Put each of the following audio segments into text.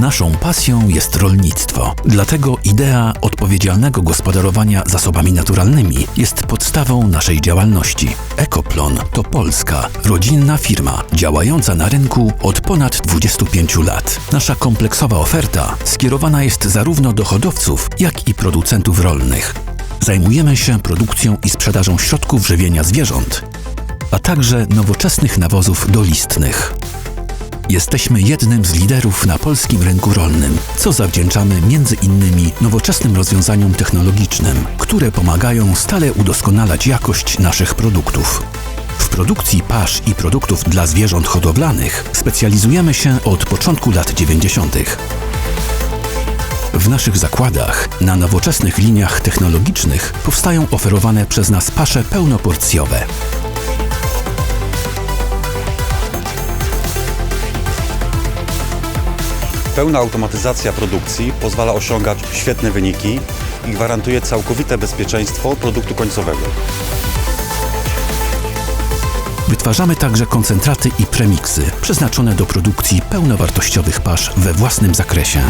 Naszą pasją jest rolnictwo. Dlatego idea odpowiedzialnego gospodarowania zasobami naturalnymi jest podstawą naszej działalności. Ekoplon to polska, rodzinna firma działająca na rynku od ponad 25 lat. Nasza kompleksowa oferta skierowana jest zarówno do hodowców, jak i producentów rolnych. Zajmujemy się produkcją i sprzedażą środków żywienia zwierząt, a także nowoczesnych nawozów dolistnych. Jesteśmy jednym z liderów na polskim rynku rolnym, co zawdzięczamy między innymi nowoczesnym rozwiązaniom technologicznym, które pomagają stale udoskonalać jakość naszych produktów. W produkcji pasz i produktów dla zwierząt hodowlanych specjalizujemy się od początku lat 90. W naszych zakładach na nowoczesnych liniach technologicznych powstają oferowane przez nas pasze pełnoporcjowe. Pełna automatyzacja produkcji pozwala osiągać świetne wyniki i gwarantuje całkowite bezpieczeństwo produktu końcowego. Wytwarzamy także koncentraty i premiksy przeznaczone do produkcji pełnowartościowych pasz we własnym zakresie.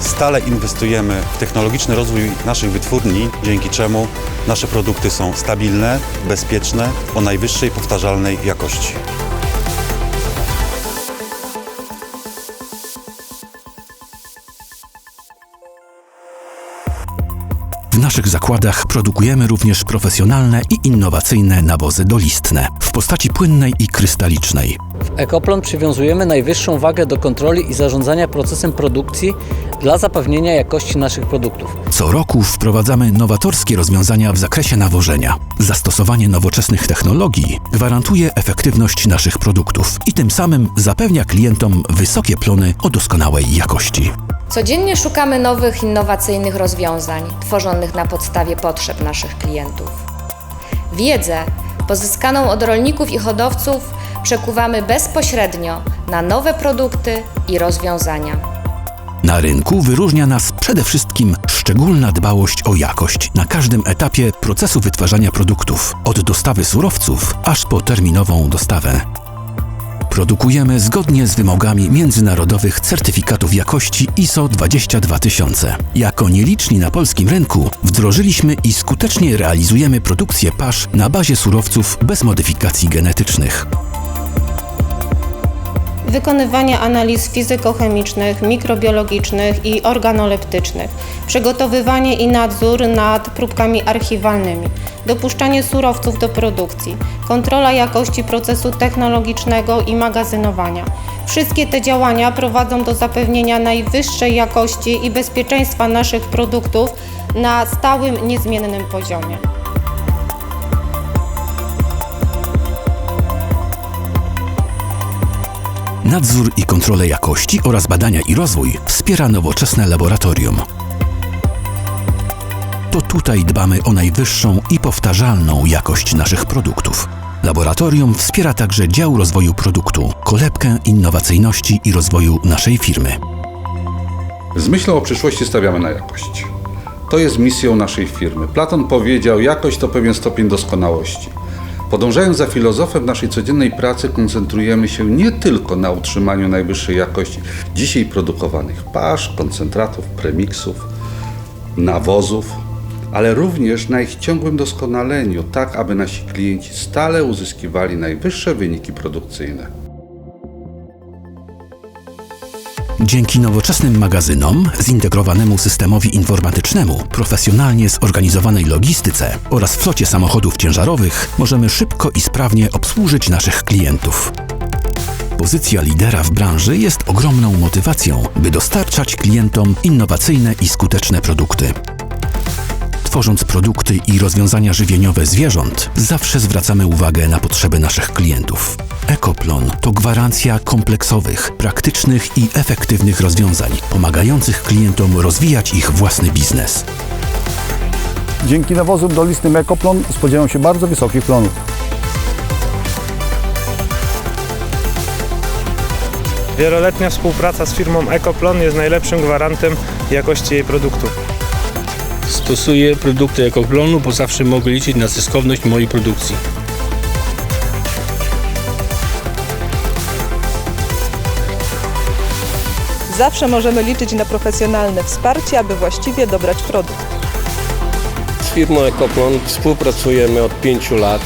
Stale inwestujemy w technologiczny rozwój naszych wytwórni, dzięki czemu nasze produkty są stabilne, bezpieczne, o najwyższej powtarzalnej jakości. Naszych zakładach produkujemy również profesjonalne i innowacyjne nawozy dolistne w postaci płynnej i krystalicznej. W Ekoplon przywiązujemy najwyższą wagę do kontroli i zarządzania procesem produkcji dla zapewnienia jakości naszych produktów. Co roku wprowadzamy nowatorskie rozwiązania w zakresie nawożenia. Zastosowanie nowoczesnych technologii gwarantuje efektywność naszych produktów i tym samym zapewnia klientom wysokie plony o doskonałej jakości. Codziennie szukamy nowych, innowacyjnych rozwiązań tworzonych na podstawie potrzeb naszych klientów. Wiedzę pozyskaną od rolników i hodowców przekuwamy bezpośrednio na nowe produkty i rozwiązania. Na rynku wyróżnia nas przede wszystkim szczególna dbałość o jakość na każdym etapie procesu wytwarzania produktów, od dostawy surowców aż po terminową dostawę. Produkujemy zgodnie z wymogami międzynarodowych certyfikatów jakości ISO 22000. Jako nieliczni na polskim rynku wdrożyliśmy i skutecznie realizujemy produkcję pasz na bazie surowców bez modyfikacji genetycznych. Wykonywanie analiz fizykochemicznych, mikrobiologicznych i organoleptycznych, przygotowywanie i nadzór nad próbkami archiwalnymi, dopuszczanie surowców do produkcji, kontrola jakości procesu technologicznego i magazynowania. Wszystkie te działania prowadzą do zapewnienia najwyższej jakości i bezpieczeństwa naszych produktów na stałym, niezmiennym poziomie. Nadzór i kontrolę jakości oraz badania i rozwój wspiera nowoczesne laboratorium. To tutaj dbamy o najwyższą i powtarzalną jakość naszych produktów. Laboratorium wspiera także dział rozwoju produktu, kolebkę innowacyjności i rozwoju naszej firmy. Z myślą o przyszłości stawiamy na jakość. To jest misją naszej firmy. Platon powiedział, jakość to pewien stopień doskonałości. Podążając za filozofem naszej codziennej pracy, koncentrujemy się nie tylko na utrzymaniu najwyższej jakości dzisiaj produkowanych pasz, koncentratów, premiksów, nawozów, ale również na ich ciągłym doskonaleniu, tak aby nasi klienci stale uzyskiwali najwyższe wyniki produkcyjne. Dzięki nowoczesnym magazynom, zintegrowanemu systemowi informatycznemu, profesjonalnie zorganizowanej logistyce oraz flocie samochodów ciężarowych możemy szybko i sprawnie obsłużyć naszych klientów. Pozycja lidera w branży jest ogromną motywacją, by dostarczać klientom innowacyjne i skuteczne produkty. Tworząc produkty i rozwiązania żywieniowe zwierząt, zawsze zwracamy uwagę na potrzeby naszych klientów. Ekoplon to gwarancja kompleksowych, praktycznych i efektywnych rozwiązań, pomagających klientom rozwijać ich własny biznes. Dzięki nawozom dolistnym Ekoplon spodziewam się bardzo wysokich plonów. Wieloletnia współpraca z firmą Ekoplon jest najlepszym gwarantem jakości jej produktów. Stosuję produkty ekoplonu, bo zawsze mogę liczyć na zyskowność mojej produkcji. Zawsze możemy liczyć na profesjonalne wsparcie, aby właściwie dobrać produkt. Z firmą Ekoplon współpracujemy od pięciu lat.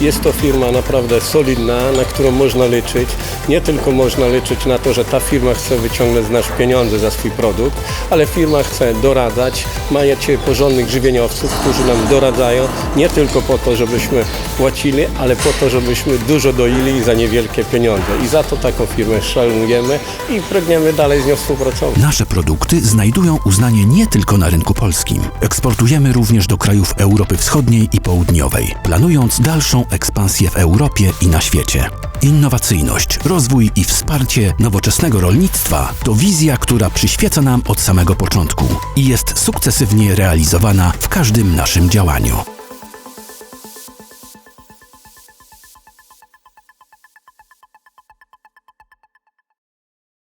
Jest to firma naprawdę solidna, na którą można liczyć. Nie tylko można liczyć na to, że ta firma chce wyciągnąć z nas pieniądze za swój produkt, ale firma chce doradzać. Macie porządnych żywieniowców, którzy nam doradzają nie tylko po to, żebyśmy płacili, ale po to, żebyśmy dużo doili za niewielkie pieniądze. I za to taką firmę szanujemy i pragniemy dalej z nią współpracować. Nasze produkty znajdują uznanie nie tylko na rynku polskim. Eksportujemy również do krajów Europy Wschodniej i Południowej, planując dalszą ekspansję w Europie i na świecie. Innowacyjność, rozwój i wsparcie nowoczesnego rolnictwa to wizja, która przyświeca nam od samego początku i jest sukcesywnie realizowana w każdym naszym działaniu.